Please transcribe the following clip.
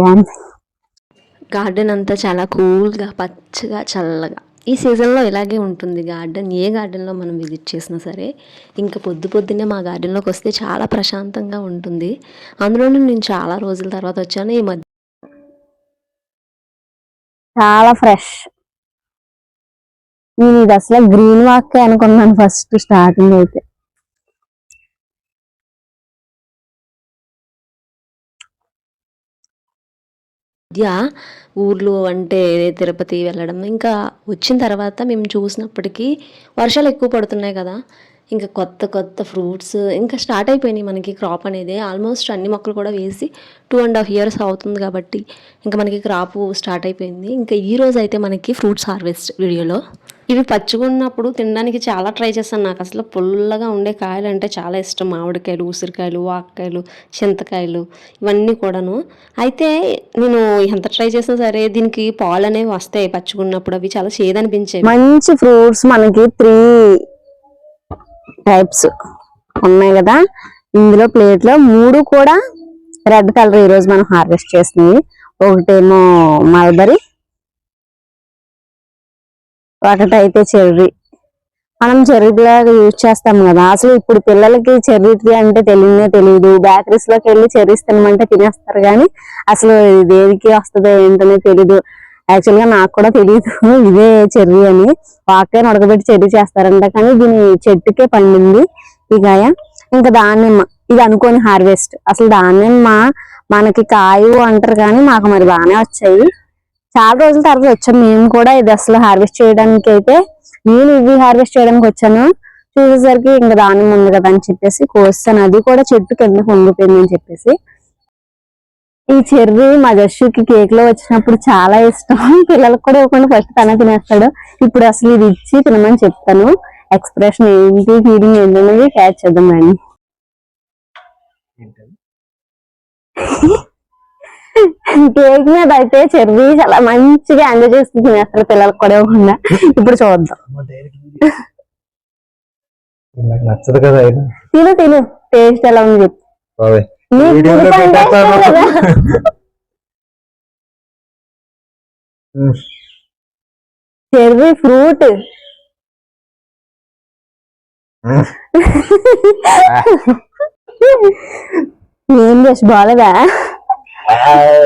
బాగుంది గార్డెన్ అంతా చాలా కూల్గా పచ్చగా చల్లగా. ఈ సీజన్లో ఇలాగే ఉంటుంది గార్డెన్ ఏ గార్డెన్లో మనం విజిట్ చేసినా సరే ఇంకా పొద్దు పొద్దున్నే మా గార్డెన్లోకి వస్తే చాలా ప్రశాంతంగా ఉంటుంది. అందులోనూ నేను చాలా రోజుల తర్వాత వచ్చాను. ఈ మధ్య చాలా ఫ్రెష్ నేను ఇది అసలు గ్రీన్ వాక్ అనుకున్నాను ఫస్ట్ స్టార్టింగ్ అయితే. మధ్య ఊర్లు అంటే తిరుపతి వెళ్ళడం ఇంకా వచ్చిన తర్వాత మేము చూసినప్పటికీ వర్షాలు ఎక్కువ పడుతున్నాయి కదా. ఇంకా కొత్త కొత్త ఫ్రూట్స్ ఇంకా స్టార్ట్ అయిపోయినాయి మనకి క్రాప్ అనేది. ఆల్మోస్ట్ అన్ని మొక్కలు కూడా వేసి టూ అండ్ హాఫ్ ఇయర్స్ అవుతుంది కాబట్టి ఇంకా మనకి క్రాప్ స్టార్ట్ అయిపోయింది. ఇంకా ఈ రోజు అయితే మనకి ఫ్రూట్స్ హార్వెస్ట్ వీడియోలో. ఇవి పచ్చిగున్నప్పుడు తినడానికి చాలా ట్రై చేశాను. నాకు అసలు పుల్లగా ఉండే కాయలు అంటే చాలా ఇష్టం. మామిడికాయలు ఉసిరికాయలు వాక్కాయలు చింతకాయలు ఇవన్నీ కూడాను. అయితే నేను ఎంత ట్రై చేసినా సరే దీనికి పాలు అనేవి వస్తాయి పచ్చిగున్నప్పుడు. అవి చాలా చేదనిపించాయి మంచి ఫ్రూట్స్ మనకి త్రీ టైప్స్ ఉన్నాయి కదా. ఇందులో ప్లేట్లో మూడు కూడా రెడ్ కలర్ ఈరోజు మనం హార్వెస్ట్ చేసినవి. ఒకటేమో మల్బరీ ఒకటైతే చెర్రీ. మనం చెర్రీ లాగా యూజ్ చేస్తాం కదా. అసలు ఇప్పుడు పిల్లలకి చెర్రీ అంటే తెలియనే తెలియదు. బేకరీస్లోకి వెళ్ళి చెర్రీస్ తినమంటే తినేస్తారు కానీ అసలు దేనికి వస్తుందో ఏంటనే తెలీదు. యాక్చువల్గా నాకు కూడా తెలియదు ఇదే చెర్రీ అని. వాకాయని ఉడకబెట్టి చెర్రీ చేస్తారంట కానీ దీని చెట్టుకే పండింది ఈ కాయ ఇంకా దానిమ్మ. ఇది అనుకోని హార్వెస్ట్. అసలు దానిమ్మ మనకి కాయు అంటారు కానీ మాకు మరి బాగానే వచ్చాయి. చాలా రోజుల తర్వాత వచ్చాం. మేము కూడా ఇది అసలు హార్వెస్ట్ చేయడానికి అయితే నేను ఇవి హార్వెస్ట్ చేయడానికి వచ్చాను. చూసేసరికి ఇంకా దానిమ్మ ఉంది కదా అని చెప్పేసి కోస్తాను. అది కూడా చెట్టు కింద పొంగిపోయింది అని చెప్పేసి. ఈ చెర్రీ మా జస్సుకి కేక్లో వచ్చినప్పుడు చాలా ఇష్టం. పిల్లలకు కూడా ఇవ్వకుండా ఫస్ట్ తన తినేస్తాడు. ఇప్పుడు అసలు ఇది ఇచ్చి తినమని చెప్తాను. ఎక్స్ప్రెషన్ ఏంటి ఫీలింగ్ ఏంటనేది క్యాచ్ చేద్దాం మేడం కేక్ మీద అయితే చెర్రీ చాలా మంచిగా ఎంజాయ్ చేస్తూ తినేస్తారు పిల్లలకు కూడా ఇవ్వకుండా. ఇప్పుడు చూద్దాం. నచ్చదు కదా. తిను తిను. టేస్ట్ ఎలా ఉంది. Cherry fruit. ఏం చేసి బాగాలేదా I